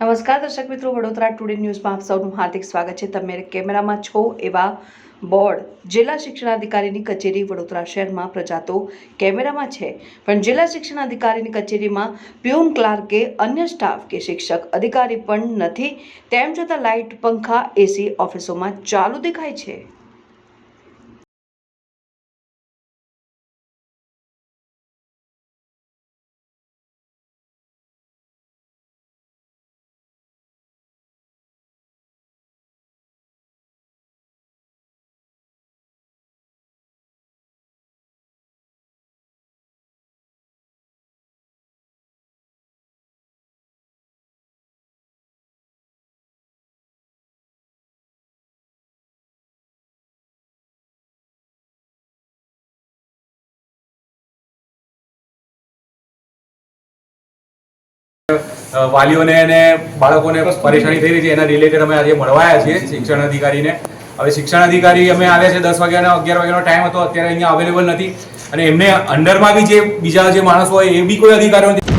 નમસ્કાર, દર્શક મિત્રો. વડોદરા ટુડે ન્યૂઝમાં આપ સૌનું હાર્દિક સ્વાગત છે. તમે કેમેરામાં છો એવા બોર્ડ. જિલ્લા શિક્ષણાધિકારીની કચેરી વડોદરા શહેરમાં પ્રજાતો કેમેરામાં છે. પણ જિલ્લા શિક્ષણાધિકારીની કચેરીમાં પ્યુન ક્લાર્કે અન્ય સ્ટાફ કે શિક્ષક અધિકારી પણ નથી. તેમ છતાં લાઇટ, પંખા, એસી ઓફિસોમાં ચાલુ દેખાય છે. વાલીઓને અને બાળકોને પરેશાની થઈ રહી છે એના રિલેટેડ અમે આજે મળવાયા છીએ શિક્ષણ અધિકારીને. હવે શિક્ષણ અધિકારી અમે આવ્યા છે દસ વાગ્યાનો અગિયાર વાગ્યાનો ટાઈમ હતો અત્યારે અહીંયા અવેલેબલ નથી. અને એમને અંડરમાં બી જે બીજા જે માણસો હોય એ બી કોઈ અધિકારીઓ નથી.